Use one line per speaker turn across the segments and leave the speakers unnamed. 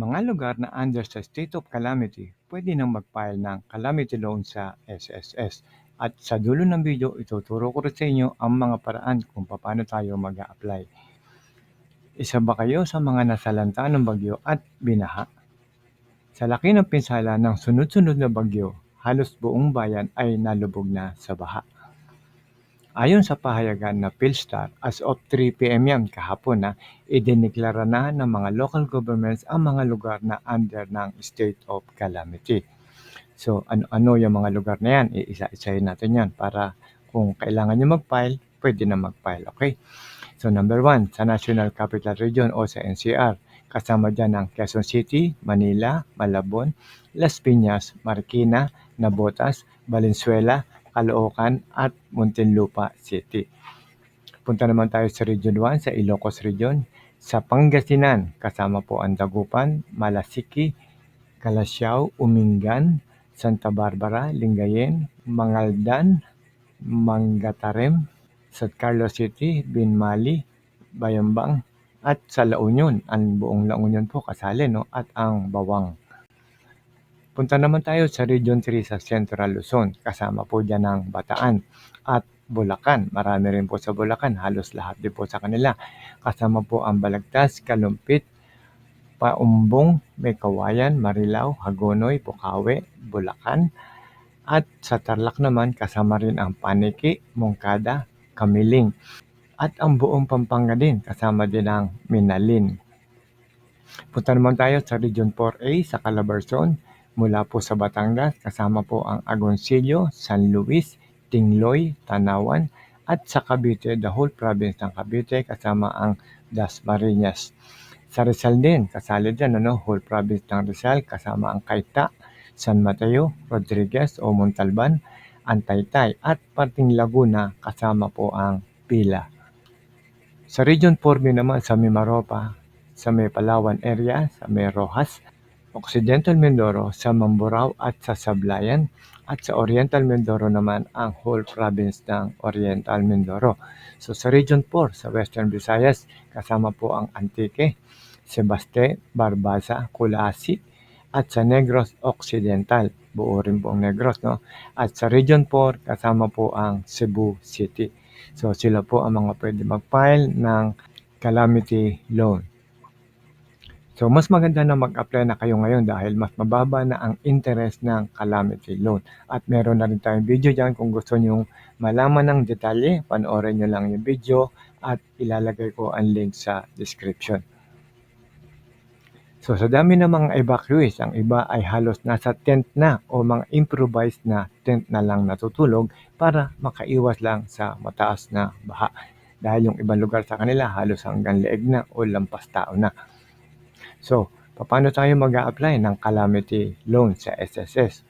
Mga lugar na under sa state of calamity, pwede nang mag-file ng calamity loan sa SSS. At sa dulo ng video, ituturo ko rin sa inyo ang mga paraan kung paano tayo mag apply Isa ba kayo sa mga nasalanta ng bagyo at binaha? Sa laki ng pinsala ng sunod-sunod na bagyo, halos buong bayan ay nalubog na sa baha. Ayon sa pahayagan na PhilStar, as of 3 p.m. yan kahapon na idineklara na ng mga local governments ang mga lugar na under ng state of calamity. So ano-ano yung mga lugar na yan, iisa-isahin natin yan para kung kailangan nyo mag-file, pwede na mag-file. Okay? So number one, sa National Capital Region o sa NCR, kasama dyan ang Quezon City, Manila, Malabon, Las Piñas, Marikina, Nabotas, Valenzuela, Caloocan at Muntinlupa City. Punta naman tayo sa Region 1, sa Ilocos Region. Sa Pangasinan, kasama po ang Dagupan, Malasiki, Calasiao, Umingan, Santa Barbara, Lingayen, Mangaldan, Mangatarem, San Carlos City, Binmali, Bayambang, at sa La Union. Ang buong La Union po kasali, no? At ang Bawang. Punta naman tayo sa Region 3 sa Central Luzon. Kasama po dyan ang Bataan at Bulacan. Marami rin po sa Bulacan. Halos lahat din po sa kanila. Kasama po ang Balagtas, Kalumpit, Paumbong, Mekawayan, Marilao, Hagonoy, Pukawe, Bulacan. At sa Tarlac naman, kasama rin ang Paniki, Mongkada, Kamiling. At ang buong Pampanga din, kasama din ang Minalin. Punta naman tayo sa Region 4A sa Calabarzon mula po sa Batangas kasama po ang Agoncillo, San Luis, Tingloy, Tanawan at sa Cavite, the whole province ng Cavite kasama ang Dasmariñas. Sa Rizal din, kasali din ano, whole province ng Rizal kasama ang Kaita, San Mateo, Rodriguez o Montalban, Antaytay at parting Laguna kasama po ang Pila. Sa Region 4B naman sa Mimaropa, sa may Palawan area, sa may Rojas, Occidental Mindoro sa Mamburao at sa Sablayan at sa Oriental Mindoro naman ang whole province ng Oriental Mindoro. So sa Region 4 sa Western Visayas kasama po ang Antique, Sebaste, Barbasa, Kulasi at sa Negros Occidental. Buo rin po ang Negros. No? At sa Region 4 kasama po ang Cebu City. So sila po ang mga pwede mag-file ng calamity loan. So, mas maganda na mag-apply na kayo ngayon dahil mas mababa na ang interest ng calamity loan. At meron na rin tayong video dyan kung gusto nyo malaman ng detalye, panoorin nyo lang yung video at ilalagay ko ang link sa description. So, sa dami ng mga evacuees, ang iba ay halos nasa tent na o mga improvised na tent na lang natutulog para makaiwas lang sa mataas na baha. Dahil yung ibang lugar sa kanila halos hanggang leeg na o lampas tao na. So, paano tayo mag apply ng calamity loan sa SSS?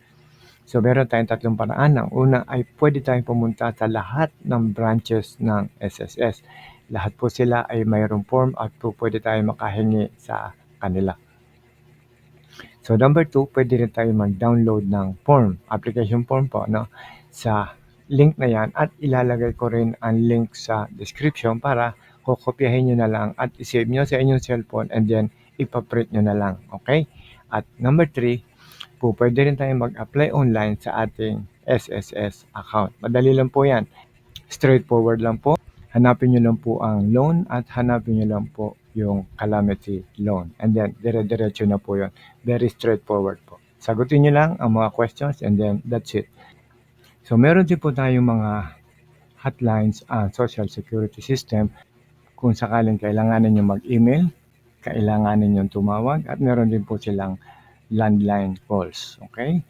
So, meron tayong tatlong paraan. Ang una ay pwede tayong pumunta sa lahat ng branches ng SSS. Lahat po sila ay mayroong form at po pwede tayong makahingi sa kanila. So, number two, pwede rin tayo mag-download ng form, application form po, no? Sa link na yan at ilalagay ko rin ang link sa description para kukopyahin nyo na lang at isave nyo sa inyong cellphone and then ipaprint nyo na lang. Okay? At number 3, po pwede rin tayong mag-apply online sa ating SSS account. Madali lang po yan. Straightforward lang po. Hanapin nyo lang po ang loan at hanapin nyo lang po yung calamity loan. And then, dire-diretso na po yun. Very straightforward po. Sagutin nyo lang ang mga questions and then that's it. So, meron din po tayong mga hotlines ang social security system kung sakaling kailangan ninyo mag-email kailangan ninyong tumawag at meron din po silang landline calls. Okay?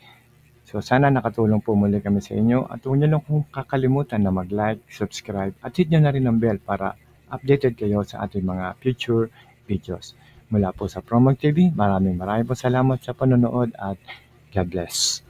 So sana nakatulong po muli kami sa inyo at huwag niyo lang kung kakalimutan na mag-like, subscribe at hit nyo na rin ang bell para updated kayo sa ating mga future videos. Mula po sa Promog TV, maraming maraming po salamat sa panonood at God bless.